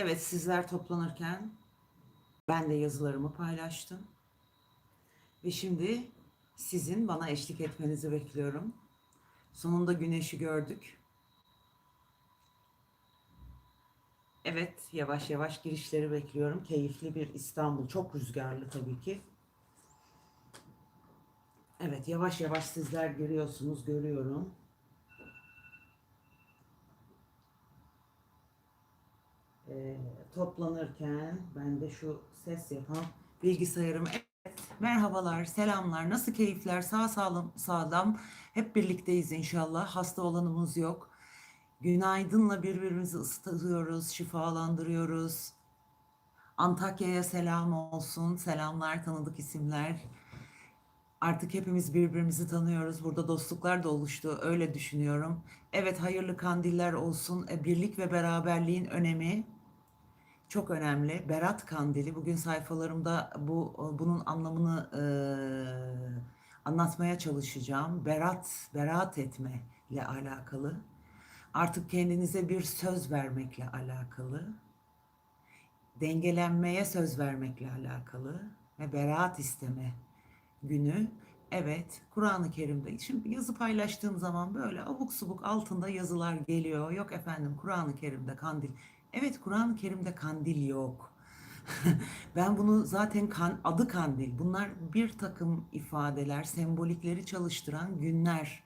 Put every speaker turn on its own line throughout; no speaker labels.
Evet, sizler toplanırken ben de yazılarımı paylaştım. Ve şimdi sizin bana eşlik etmenizi bekliyorum. Sonunda güneşi gördük. Evet, yavaş yavaş girişleri bekliyorum. Keyifli bir İstanbul. Çok rüzgarlı tabii ki. Evet, yavaş yavaş sizler giriyorsunuz, görüyorum. Ee, toplanırken ben de şu ses yapan bilgisayarımı evet, merhabalar, selamlar, nasıl keyifler, sağ sağlam, sağlam, hep birlikteyiz inşallah, hasta olanımız yok. Günaydınla birbirimizi ısıtıyoruz, şifalandırıyoruz. Antakya'ya selam olsun, selamlar, tanıdık isimler. Artık hepimiz birbirimizi tanıyoruz. Burada dostluklar da oluştu. Öyle düşünüyorum. Evet, hayırlı kandiller olsun. E, Birlik ve beraberliğin önemi çok önemli. Berat Kandili. Bugün sayfalarımda bu bunun anlamını e, anlatmaya çalışacağım. Berat, beraat etme ile alakalı. Artık kendinize bir söz vermekle alakalı. Dengelenmeye söz vermekle alakalı ve beraat isteme günü. Evet, Kur'an-ı Kerim'de. Şimdi yazı paylaştığım zaman böyle abuk subuk altında yazılar geliyor. Yok efendim Kur'an-ı Kerim'de kandil. Evet, Kur'an-ı Kerim'de kandil yok. Ben bunu zaten kan, adı kandil. Bunlar bir takım ifadeler, sembolikleri çalıştıran günler.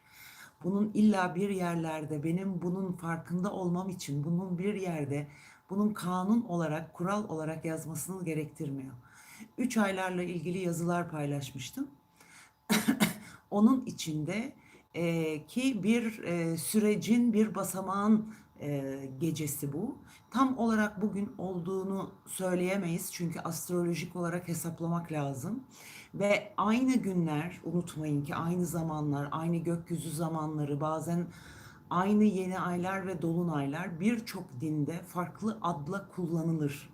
Bunun illa bir yerlerde benim bunun farkında olmam için bunun bir yerde bunun kanun olarak, kural olarak yazmasını gerektirmiyor. Üç aylarla ilgili yazılar paylaşmıştım. Onun içinde e, ki bir e, sürecin bir basamağın gecesi bu. Tam olarak bugün olduğunu söyleyemeyiz çünkü astrolojik olarak hesaplamak lazım. Ve aynı günler unutmayın ki aynı zamanlar, aynı gökyüzü zamanları bazen aynı yeni aylar ve dolunaylar birçok dinde farklı adla kullanılır.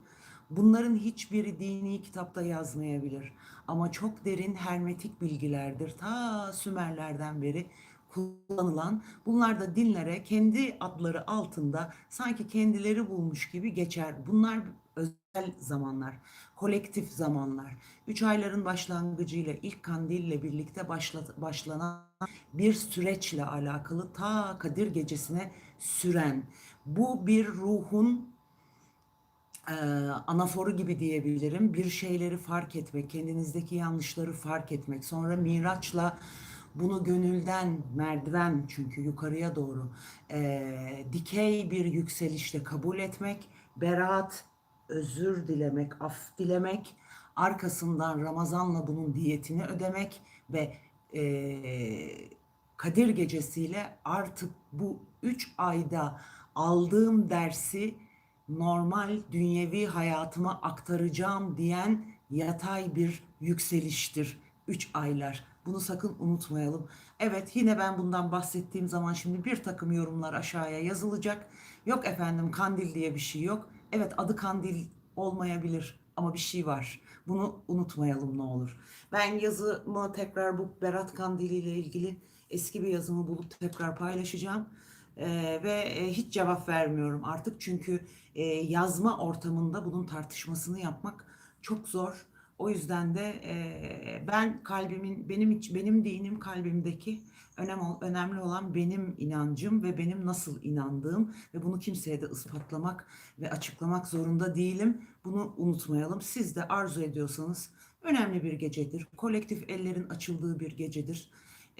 Bunların hiçbiri dini kitapta yazmayabilir. Ama çok derin hermetik bilgilerdir. Ta Sümerlerden beri kullanılan bunlar da dinlere kendi adları altında sanki kendileri bulmuş gibi geçer. Bunlar özel zamanlar, kolektif zamanlar. Üç ayların başlangıcıyla ilk kandille birlikte başla- başlanan bir süreçle alakalı ta Kadir gecesine süren bu bir ruhun e, anaforu gibi diyebilirim. Bir şeyleri fark etmek, kendinizdeki yanlışları fark etmek. Sonra Miraç'la bunu gönülden merdiven çünkü yukarıya doğru e, dikey bir yükselişle kabul etmek, beraat, özür dilemek, af dilemek, arkasından Ramazan'la bunun diyetini ödemek ve e, Kadir gecesiyle artık bu üç ayda aldığım dersi normal dünyevi hayatıma aktaracağım diyen yatay bir yükseliştir. Üç aylar. Bunu sakın unutmayalım. Evet yine ben bundan bahsettiğim zaman şimdi bir takım yorumlar aşağıya yazılacak. Yok efendim kandil diye bir şey yok. Evet adı kandil olmayabilir ama bir şey var. Bunu unutmayalım ne olur. Ben yazımı tekrar bu Berat Kandili ile ilgili eski bir yazımı bulup tekrar paylaşacağım. Ee, ve e, hiç cevap vermiyorum artık çünkü e, yazma ortamında bunun tartışmasını yapmak çok zor. O yüzden de e, ben kalbimin benim benim dinim kalbimdeki önem önemli olan benim inancım ve benim nasıl inandığım ve bunu kimseye de ispatlamak ve açıklamak zorunda değilim. Bunu unutmayalım. Siz de arzu ediyorsanız önemli bir gecedir. Kolektif ellerin açıldığı bir gecedir.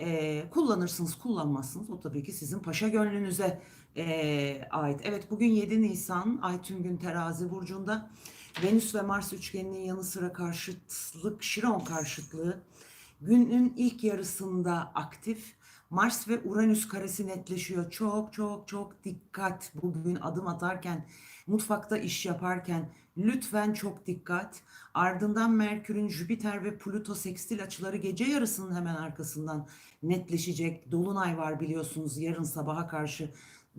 Ee, kullanırsınız, kullanmazsınız. O tabii ki sizin paşa gönlünüze ee, ait. Evet, bugün 7 Nisan, Ay tüm gün terazi burcunda. Venüs ve Mars üçgeninin yanı sıra karşıtlık, Şiron karşıtlığı. Günün ilk yarısında aktif. Mars ve Uranüs karesi netleşiyor. Çok çok çok dikkat bugün adım atarken, mutfakta iş yaparken lütfen çok dikkat. Ardından Merkür'ün Jüpiter ve Plüto sekstil açıları gece yarısının hemen arkasından netleşecek. Dolunay var biliyorsunuz yarın sabaha karşı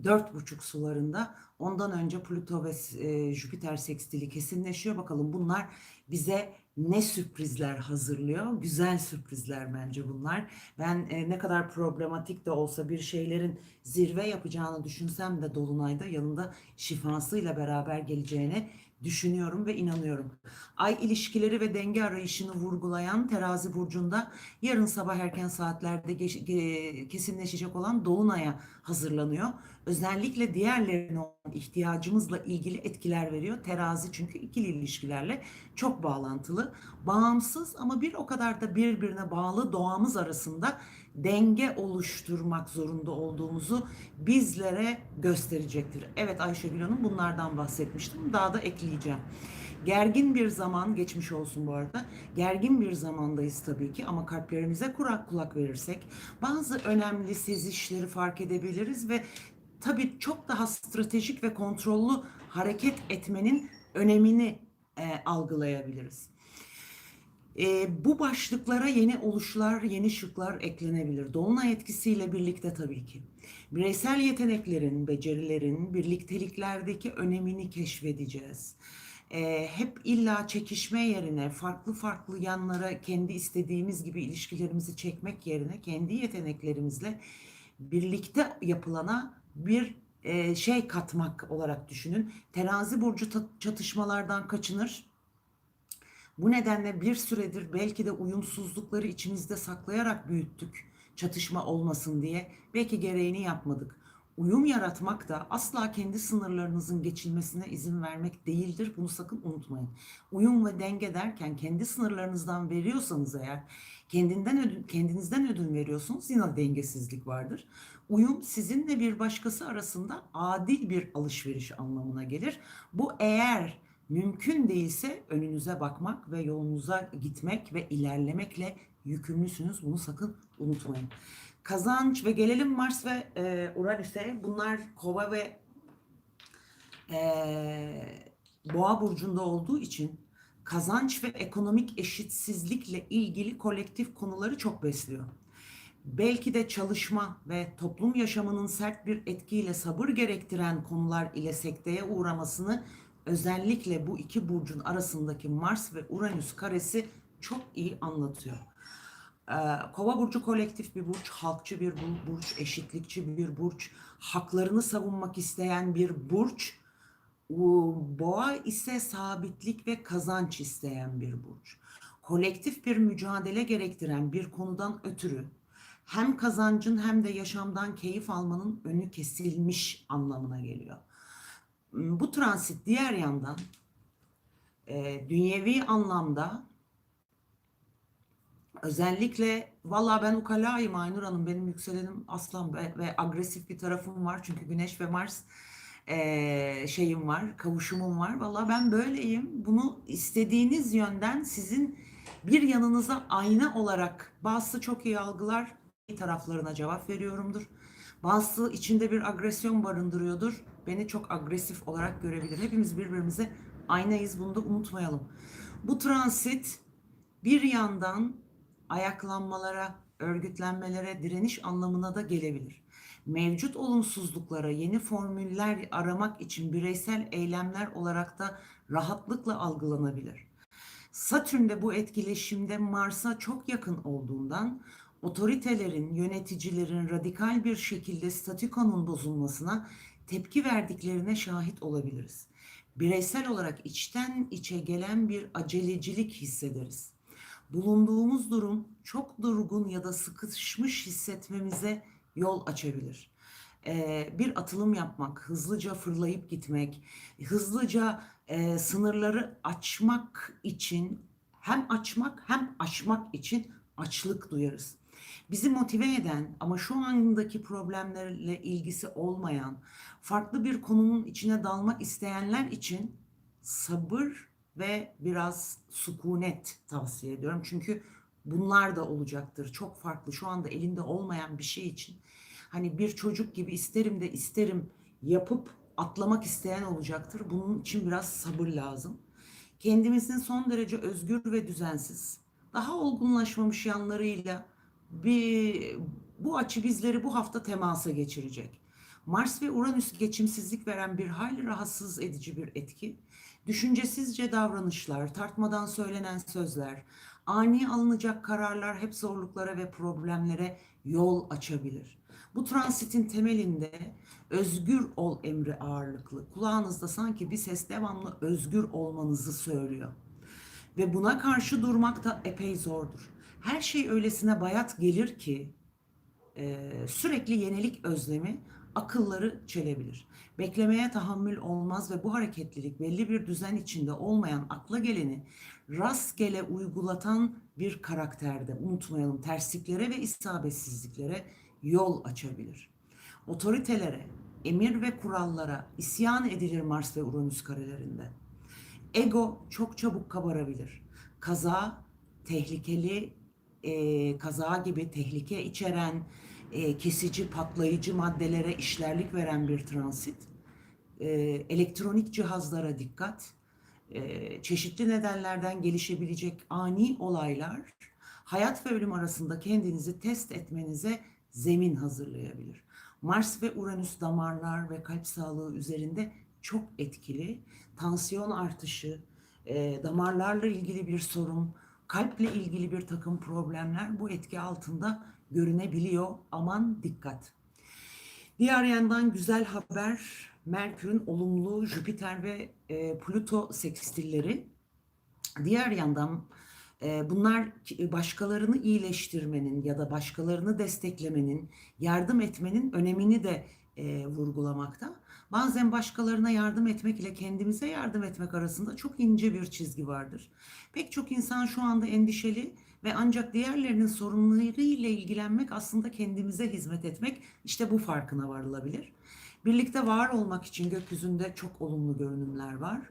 dört buçuk sularında. Ondan önce Plüto ve e, Jüpiter sekstili kesinleşiyor. Bakalım bunlar bize ne sürprizler hazırlıyor. Güzel sürprizler bence bunlar. Ben e, ne kadar problematik de olsa bir şeylerin zirve yapacağını düşünsem de Dolunay'da yanında şifasıyla beraber geleceğine düşünüyorum ve inanıyorum. Ay ilişkileri ve denge arayışını vurgulayan terazi burcunda yarın sabah erken saatlerde geç- ge- kesinleşecek olan Dolunay'a hazırlanıyor. Özellikle diğerlerine olan ihtiyacımızla ilgili etkiler veriyor. Terazi çünkü ikili ilişkilerle çok bağlantılı. Bağımsız ama bir o kadar da birbirine bağlı doğamız arasında denge oluşturmak zorunda olduğumuzu bizlere gösterecektir. Evet Ayşegül Hanım bunlardan bahsetmiştim. Daha da ekleyeceğim. Gergin bir zaman geçmiş olsun bu arada. Gergin bir zamandayız tabii ki ama kalplerimize kurak kulak verirsek bazı önemli sezişleri fark edebiliriz ve tabii çok daha stratejik ve kontrollü hareket etmenin önemini e, algılayabiliriz. E, bu başlıklara yeni oluşlar, yeni şıklar eklenebilir. Dolunay etkisiyle birlikte tabii ki. Bireysel yeteneklerin, becerilerin, birlikteliklerdeki önemini keşfedeceğiz. E, hep illa çekişme yerine farklı farklı yanlara kendi istediğimiz gibi ilişkilerimizi çekmek yerine kendi yeteneklerimizle birlikte yapılana bir e, şey katmak olarak düşünün. Terazi burcu çatışmalardan kaçınır. Bu nedenle bir süredir belki de uyumsuzlukları içimizde saklayarak büyüttük. Çatışma olmasın diye. Belki gereğini yapmadık. Uyum yaratmak da asla kendi sınırlarınızın geçilmesine izin vermek değildir. Bunu sakın unutmayın. Uyum ve denge derken kendi sınırlarınızdan veriyorsanız eğer kendinden ödün, kendinizden ödün veriyorsunuz yine dengesizlik vardır. Uyum sizinle bir başkası arasında adil bir alışveriş anlamına gelir. Bu eğer Mümkün değilse önünüze bakmak ve yolunuza gitmek ve ilerlemekle yükümlüsünüz. Bunu sakın unutmayın. Kazanç ve gelelim Mars ve e, Uranüs'e. Bunlar Kova ve e, Boğa burcunda olduğu için kazanç ve ekonomik eşitsizlikle ilgili kolektif konuları çok besliyor. Belki de çalışma ve toplum yaşamının sert bir etkiyle sabır gerektiren konular ile sekteye uğramasını özellikle bu iki burcun arasındaki Mars ve Uranüs karesi çok iyi anlatıyor. Ee, Kova burcu kolektif bir burç, halkçı bir bu- burç, eşitlikçi bir burç, haklarını savunmak isteyen bir burç. Boğa ise sabitlik ve kazanç isteyen bir burç. Kolektif bir mücadele gerektiren bir konudan ötürü hem kazancın hem de yaşamdan keyif almanın önü kesilmiş anlamına geliyor. Bu transit diğer yandan e, dünyevi anlamda özellikle valla ben ukalayım Aynur Hanım benim yükselenim aslan ve, ve agresif bir tarafım var çünkü Güneş ve Mars e, şeyim var kavuşumum var valla ben böyleyim bunu istediğiniz yönden sizin bir yanınıza ayna olarak bazısı çok iyi algılar taraflarına cevap veriyorumdur. Bazısı içinde bir agresyon barındırıyordur. Beni çok agresif olarak görebilir. Hepimiz birbirimize aynayız. Bunu da unutmayalım. Bu transit bir yandan ayaklanmalara, örgütlenmelere, direniş anlamına da gelebilir. Mevcut olumsuzluklara yeni formüller aramak için bireysel eylemler olarak da rahatlıkla algılanabilir. Satürn de bu etkileşimde Mars'a çok yakın olduğundan otoritelerin, yöneticilerin radikal bir şekilde statükonun bozulmasına tepki verdiklerine şahit olabiliriz. Bireysel olarak içten içe gelen bir acelecilik hissederiz. Bulunduğumuz durum çok durgun ya da sıkışmış hissetmemize yol açabilir. Ee, bir atılım yapmak, hızlıca fırlayıp gitmek, hızlıca e, sınırları açmak için hem açmak hem aşmak için açlık duyarız. Bizi motive eden ama şu andaki problemlerle ilgisi olmayan, farklı bir konunun içine dalmak isteyenler için sabır ve biraz sükunet tavsiye ediyorum. Çünkü bunlar da olacaktır. Çok farklı şu anda elinde olmayan bir şey için. Hani bir çocuk gibi isterim de isterim yapıp atlamak isteyen olacaktır. Bunun için biraz sabır lazım. Kendimizin son derece özgür ve düzensiz, daha olgunlaşmamış yanlarıyla bir bu açı bizleri bu hafta temasa geçirecek. Mars ve Uranüs geçimsizlik veren bir hayli rahatsız edici bir etki. Düşüncesizce davranışlar, tartmadan söylenen sözler, ani alınacak kararlar hep zorluklara ve problemlere yol açabilir. Bu transitin temelinde özgür ol emri ağırlıklı. Kulağınızda sanki bir ses devamlı özgür olmanızı söylüyor. Ve buna karşı durmak da epey zordur. Her şey öylesine bayat gelir ki e, sürekli yenilik özlemi akılları çelebilir. Beklemeye tahammül olmaz ve bu hareketlilik belli bir düzen içinde olmayan akla geleni rastgele uygulatan bir karakterde unutmayalım tersliklere ve isabetsizliklere yol açabilir. Otoritelere, emir ve kurallara isyan edilir Mars ve Uranüs karelerinde. Ego çok çabuk kabarabilir. Kaza, tehlikeli e, kaza gibi tehlike içeren, e, kesici, patlayıcı maddelere işlerlik veren bir transit. E, elektronik cihazlara dikkat. E, çeşitli nedenlerden gelişebilecek ani olaylar hayat ve ölüm arasında kendinizi test etmenize zemin hazırlayabilir. Mars ve Uranüs damarlar ve kalp sağlığı üzerinde çok etkili. Tansiyon artışı, e, damarlarla ilgili bir sorun, kalple ilgili bir takım problemler bu etki altında görünebiliyor. Aman dikkat. Diğer yandan güzel haber Merkür'ün olumlu Jüpiter ve e, Plüto sekstilleri. Diğer yandan e, bunlar başkalarını iyileştirmenin ya da başkalarını desteklemenin, yardım etmenin önemini de e, vurgulamakta. Bazen başkalarına yardım etmek ile kendimize yardım etmek arasında çok ince bir çizgi vardır. Pek çok insan şu anda endişeli ve ancak diğerlerinin sorunları ile ilgilenmek aslında kendimize hizmet etmek işte bu farkına varılabilir. Birlikte var olmak için gökyüzünde çok olumlu görünümler var.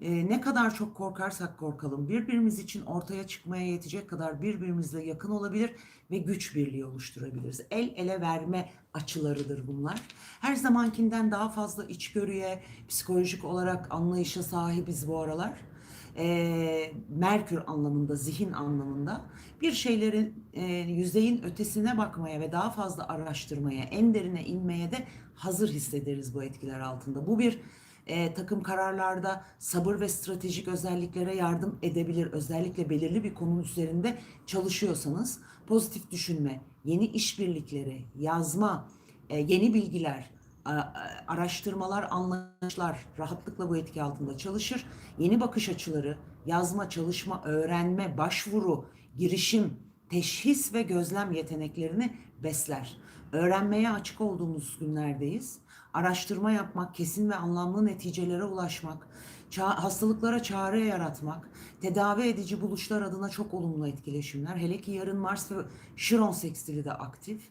Ee, ne kadar çok korkarsak korkalım birbirimiz için ortaya çıkmaya yetecek kadar birbirimizle yakın olabilir ve güç birliği oluşturabiliriz. El ele verme açılarıdır bunlar. Her zamankinden daha fazla içgörüye, psikolojik olarak anlayışa sahibiz bu aralar. Ee, Merkür anlamında, zihin anlamında bir şeylerin e, yüzeyin ötesine bakmaya ve daha fazla araştırmaya, en derine inmeye de hazır hissederiz bu etkiler altında. Bu bir e, takım kararlarda sabır ve stratejik özelliklere yardım edebilir. Özellikle belirli bir konunun üzerinde çalışıyorsanız pozitif düşünme, yeni işbirlikleri, yazma, e, yeni bilgiler, araştırmalar, anlayışlar rahatlıkla bu etki altında çalışır. Yeni bakış açıları, yazma, çalışma, öğrenme, başvuru, girişim, teşhis ve gözlem yeteneklerini besler. Öğrenmeye açık olduğumuz günlerdeyiz. Araştırma yapmak, kesin ve anlamlı neticelere ulaşmak, ça hastalıklara çare yaratmak, tedavi edici buluşlar adına çok olumlu etkileşimler. Hele ki yarın Mars ve Şiron sekstili de aktif.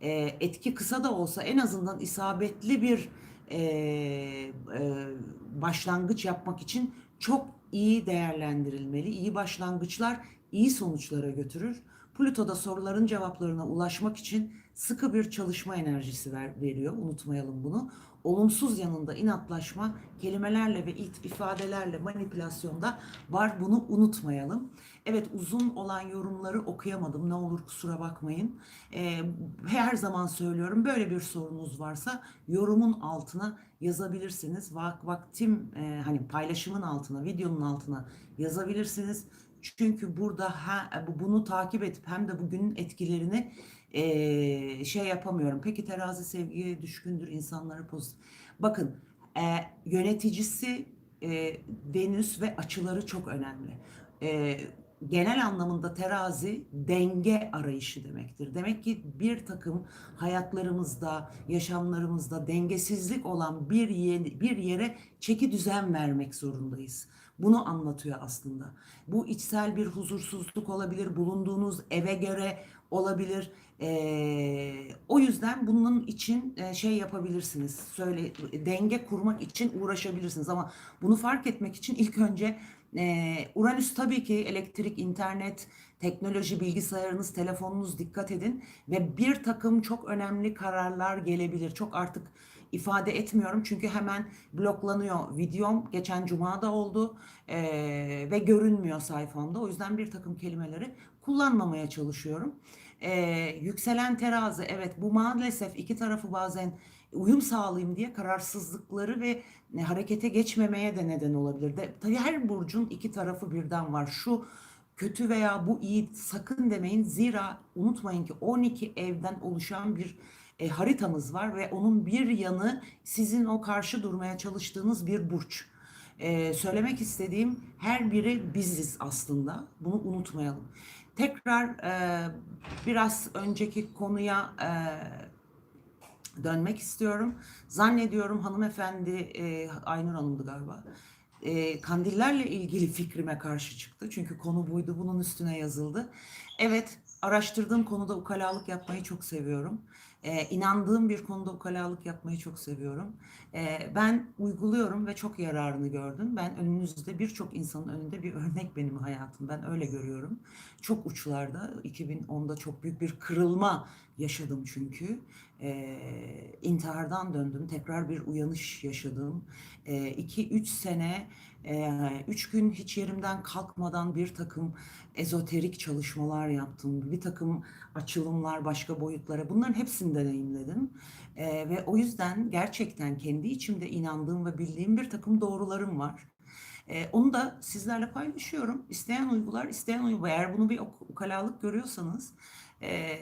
E, etki kısa da olsa en azından isabetli bir e, e, başlangıç yapmak için çok iyi değerlendirilmeli. İyi başlangıçlar iyi sonuçlara götürür. Plüto'da soruların cevaplarına ulaşmak için sıkı bir çalışma enerjisi ver, veriyor. Unutmayalım bunu. Olumsuz yanında inatlaşma, kelimelerle ve ifadelerle manipülasyonda var. Bunu unutmayalım. Evet uzun olan yorumları okuyamadım. Ne olur kusura bakmayın. Ee, her zaman söylüyorum böyle bir sorunuz varsa yorumun altına yazabilirsiniz. Vak vaktim e, hani paylaşımın altına, videonun altına yazabilirsiniz. Çünkü burada ha, bunu takip edip hem de bugünün etkilerini e, şey yapamıyorum. Peki terazi sevgiye düşkündür insanlara pozitif. Bakın e, yöneticisi e, Venüs ve açıları çok önemli. E, genel anlamında terazi denge arayışı demektir. Demek ki bir takım hayatlarımızda, yaşamlarımızda dengesizlik olan bir yere, bir yere çeki düzen vermek zorundayız. Bunu anlatıyor aslında. Bu içsel bir huzursuzluk olabilir, bulunduğunuz eve göre olabilir. Ee, o yüzden bunun için e, şey yapabilirsiniz. Söyle denge kurmak için uğraşabilirsiniz ama bunu fark etmek için ilk önce e, Uranüs tabii ki elektrik, internet, teknoloji, bilgisayarınız, telefonunuz dikkat edin ve bir takım çok önemli kararlar gelebilir. Çok artık ifade etmiyorum çünkü hemen bloklanıyor videom. Geçen cuma da oldu e, ve görünmüyor sayfamda. O yüzden bir takım kelimeleri kullanmamaya çalışıyorum. E, yükselen terazi evet bu maalesef iki tarafı bazen uyum sağlayayım diye kararsızlıkları ve e, harekete geçmemeye de neden olabilir. De, tabii her burcun iki tarafı birden var. Şu kötü veya bu iyi sakın demeyin. Zira unutmayın ki 12 evden oluşan bir e, haritamız var ve onun bir yanı sizin o karşı durmaya çalıştığınız bir burç. E, söylemek istediğim her biri biziz aslında. Bunu unutmayalım. Tekrar e, biraz önceki konuya e, dönmek istiyorum. Zannediyorum hanımefendi e, Aynur Hanım'dı galiba. E, kandillerle ilgili fikrime karşı çıktı. Çünkü konu buydu. Bunun üstüne yazıldı. Evet, araştırdığım konuda ukalalık yapmayı çok seviyorum. E, inandığım bir konuda ukalalık yapmayı çok seviyorum. E, ben uyguluyorum ve çok yararını gördüm. Ben önünüzde birçok insanın önünde bir örnek benim hayatım. Ben öyle görüyorum. Çok uçlarda 2010'da çok büyük bir kırılma yaşadım çünkü. E, intihardan döndüm. Tekrar bir uyanış yaşadım. 2-3 sene 3 gün hiç yerimden kalkmadan bir takım ezoterik çalışmalar yaptım. Bir takım açılımlar başka boyutlara bunların hepsini deneyimledim. Ee, ve o yüzden gerçekten kendi içimde inandığım ve bildiğim bir takım doğrularım var. Ee, onu da sizlerle paylaşıyorum. İsteyen uygular, isteyen uygular. Eğer bunu bir uk- ukalalık görüyorsanız e,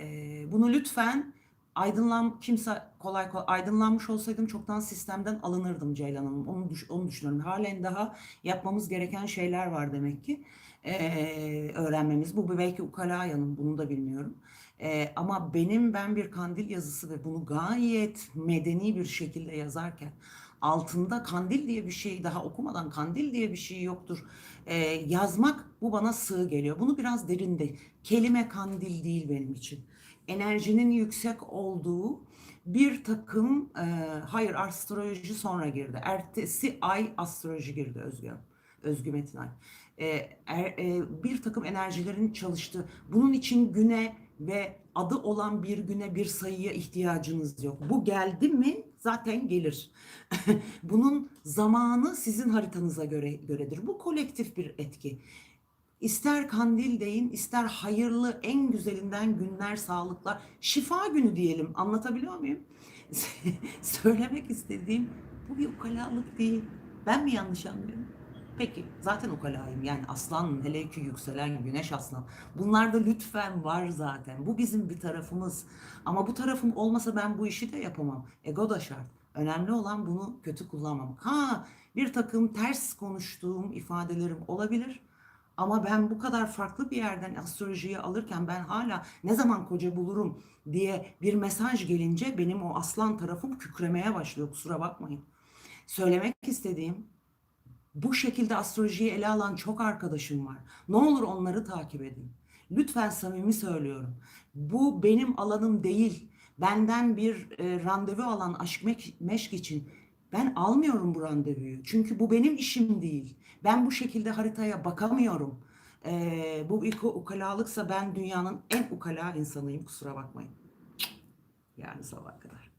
bunu lütfen aydınlan kimse kolay kolay aydınlanmış olsaydım çoktan sistemden alınırdım Ceylan Hanım. Onu, düş- onu düşünüyorum. Halen daha yapmamız gereken şeyler var demek ki. Ee, öğrenmemiz. Bu belki ukala yanım bunu da bilmiyorum. Ee, ama benim ben bir kandil yazısı ve bunu gayet medeni bir şekilde yazarken altında kandil diye bir şey daha okumadan kandil diye bir şey yoktur. Ee, yazmak bu bana sığ geliyor. Bunu biraz derinde. Kelime kandil değil benim için. Enerjinin yüksek olduğu bir takım e, hayır astroloji sonra girdi. Ertesi ay astroloji girdi Özgü. Hanım, Özgü Metin Ay. E, er- e, bir takım enerjilerin çalıştığı. Bunun için güne ve adı olan bir güne bir sayıya ihtiyacınız yok. Bu geldi mi zaten gelir. Bunun zamanı sizin haritanıza göre göredir. Bu kolektif bir etki. İster kandil deyin, ister hayırlı, en güzelinden günler, sağlıklar, şifa günü diyelim. Anlatabiliyor muyum? Söylemek istediğim bu bir ukalalık değil. Ben mi yanlış anlıyorum? Peki, zaten ukalayım. Yani aslan, hele ki yükselen güneş aslan. Bunlarda lütfen var zaten. Bu bizim bir tarafımız. Ama bu tarafım olmasa ben bu işi de yapamam. Ego da şart. Önemli olan bunu kötü kullanmamak. Ha, bir takım ters konuştuğum ifadelerim olabilir. Ama ben bu kadar farklı bir yerden astrolojiyi alırken ben hala ne zaman koca bulurum diye bir mesaj gelince benim o aslan tarafım kükremeye başlıyor. Kusura bakmayın. Söylemek istediğim bu şekilde astrolojiyi ele alan çok arkadaşım var. Ne olur onları takip edin. Lütfen samimi söylüyorum. Bu benim alanım değil. Benden bir e, randevu alan aşk meşk için ben almıyorum bu randevuyu. Çünkü bu benim işim değil. Ben bu şekilde haritaya bakamıyorum. E, bu bir ukalalıksa ben dünyanın en ukala insanıyım. Kusura bakmayın. Yani sabah kadar.